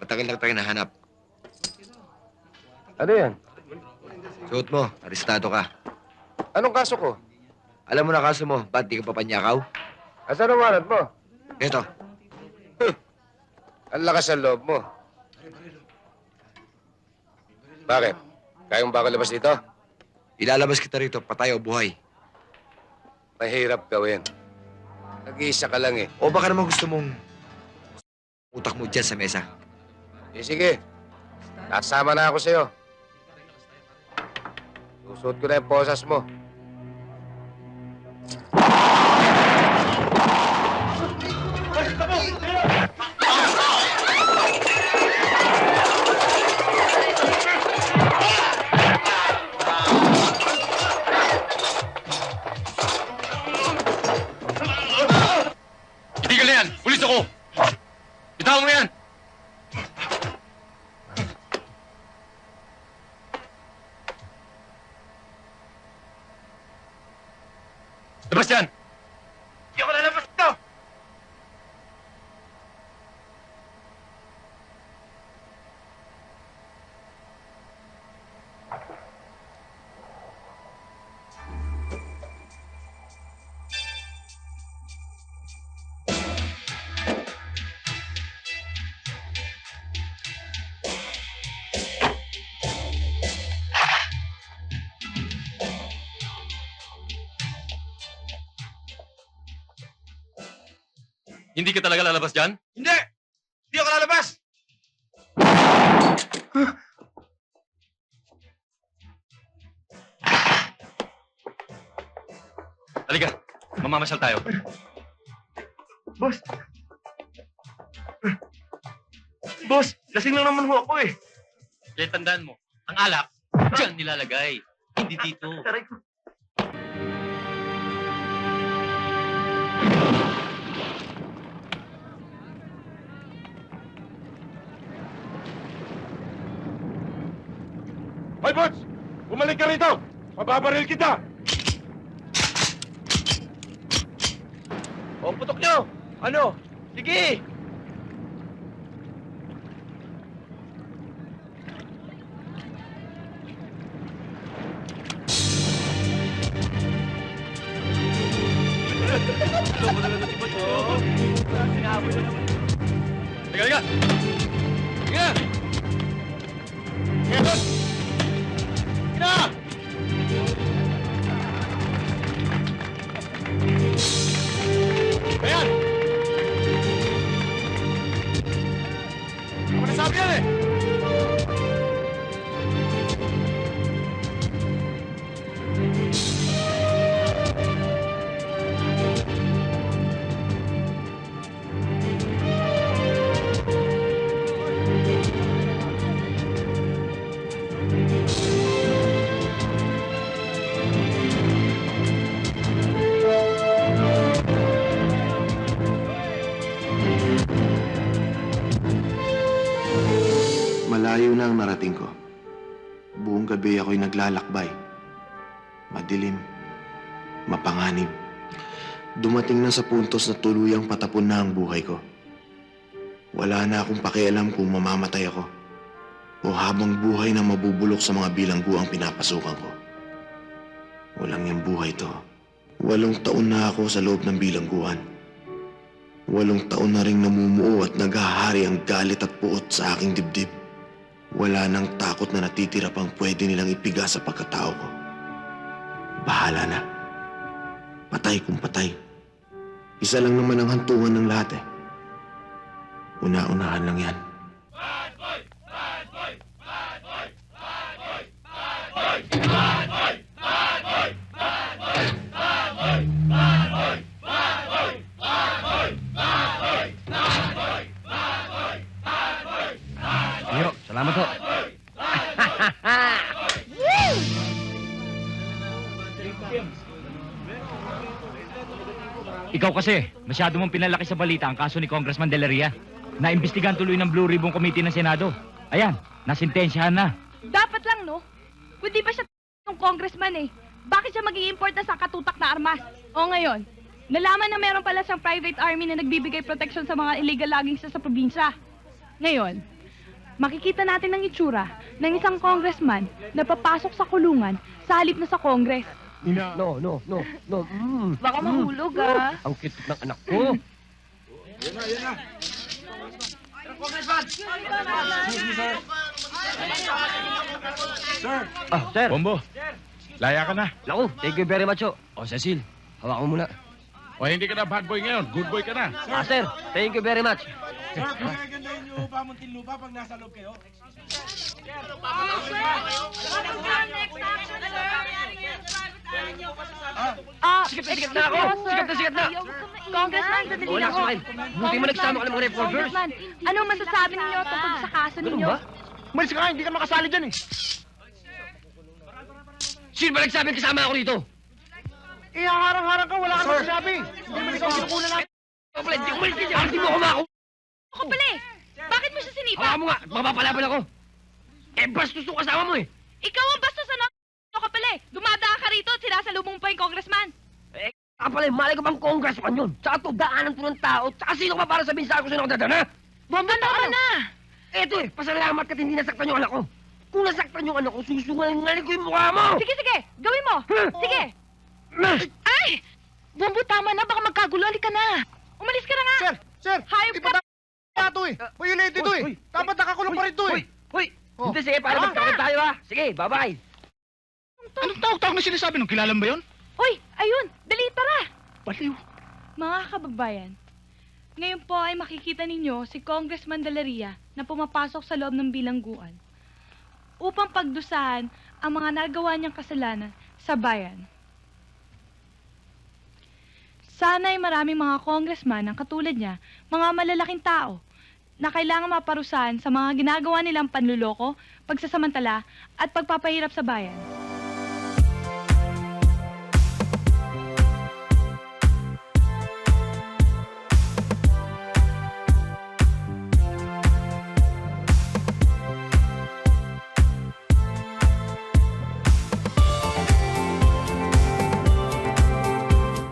Matagal na tayo nahanap. Ano yan? Suot mo, arestado ka. Anong kaso ko? Alam mo na kaso mo, ba't di ka papanyakaw? Asan ang warrant mo? Ito, Ang lakas ng loob mo. Bakit? Kaya mo ba ako labas dito? ilalabas kita rito, patay o buhay. Mahirap gawin. Nag-iisa ka lang eh. O baka naman gusto mong utak mo dyan sa mesa. Eh, sige. Kasama na ako sa'yo. Susuot ko na yung posas mo. Itigil na yan! Pulis ako! Bitawan mo yan! Labas yan! Hindi ako lalabas Hindi ka talaga lalabas dyan? Hindi! Hindi ako lalabas! Halika, mamamasyal tayo. Boss! Boss, lasing lang naman ho ako eh. Kaya tandaan mo, ang alak, dyan nilalagay. Hindi dito. Taray ko. Hoy, Butch! Bumalik ka rito! Mababaril kita! O, putok nyo! Ano? Sige! Halika, halika! Ako nasabi Malayo na ang narating ko. Buong gabi ako'y naglalakbay. Madilim, mapanganib. Dumating na sa puntos na tuluyang patapon na ang buhay ko. Wala na akong pakialam kung mamamatay ako o habang buhay na mabubulok sa mga bilanggo ang pinapasukan ko. Walang yung buhay to. Walong taon na ako sa loob ng bilangguan. Walong taon na ring namumuo at naghahari ang galit at puot sa aking dibdib. Wala nang takot na natitira pang pwede nilang ipiga sa pagkatao ko. Bahala na. Patay kung patay. Isa lang naman ang hantungan ng lahat eh. Una-unahan lang yan. Iyo, salamat ho. Ikaw kasi, masyado mong pinalaki sa balita ang kaso ni Congressman De La Ria. Naimbestigahan tuloy ng Blue Ribbon Committee ng Senado. Ayan, nasintensyahan na. Dapat lang, no? Kundi ba siya ng congressman eh? Bakit siya mag import na sa katutak na armas? O ngayon, nalaman na meron pala siyang private army na nagbibigay protection sa mga illegal logging sa, sa probinsya. Ngayon, makikita natin ang itsura ng isang congressman na papasok sa kulungan sa halip na sa Congress. No, no, no, no. Mm. Baka mahulog ah. Ang cute ng anak ko. Ah, sir. Bombo, laya ka na. Naku, thank you very much, oh. O, Cecil, hawak mo muna. O hindi ka na bad boy ngayon, good boy ka na. Ah, sir, thank you very much. Sir, pagkagandahin niyo ba Muntinlupa pag nasa loob kayo? Ah, Sikat na sikat na ako! Sikat na sikat na! Congressman, sandali Wala lang akin. Buti mo nagsama ka ng mga reporters. Congressman, ano masasabi ninyo tungkol sa kaso Ganun ninyo? ba? Umalis ka nga, hindi ka makasali dyan eh. Sino ba nagsabi kasama ako dito? Eh, harang-harang ka, wala ka naman sinabi. Hindi mo ikaw kinukunan natin. Hindi umalis ka dyan! Hindi mo kumako! Ako pala eh. Bakit mo siya sinipa? Hawakan mo nga! Mapapalaban ako! Eh, bastos yung kasama mo eh! Ikaw ang bastos ano? Ano ka pala eh. Dumadaan ka rito at sinasalubong pa yung congressman. Eh, ka pala, malay ko bang congressman yun? Tsaka to, daanan to ng tao. Tsaka sino ka para sabihin sa kung sino ako dadana? Bomba na ka na. Eto eh, pasalamat ka't hindi nasaktan yung anak ko. Kung nasaktan yung anak ko, susungalingalin ko yung mukha mo! Sige, sige. Gawin mo. Sige. Ay! Bombo, tama na. Baka magkagulo. Halika na. Umalis ka na nga. Sir, sir, Hayop ka. Pa dapat ito eh. Violate ito eh. Uy, uy. Dapat nakakulong pa rin ito eh. Hoy! Hoy! Oh. Hindi, sige, para Ah. magkakit tayo ha. Sige, bye-bye. Anong tawag-tawag na sinasabi nung kilalan ba yun? Uy, ayun. Dali, tara. Baliw. Mga kababayan, ngayon po ay makikita ninyo si Congressman Dalaria na pumapasok sa loob ng bilangguan upang pagdusahan ang mga nagawa niyang kasalanan sa bayan. Sana ay maraming mga congressman ang katulad niya, mga malalaking tao, na kailangan maparusahan sa mga ginagawa nilang panluloko, pagsasamantala, at pagpapahirap sa bayan.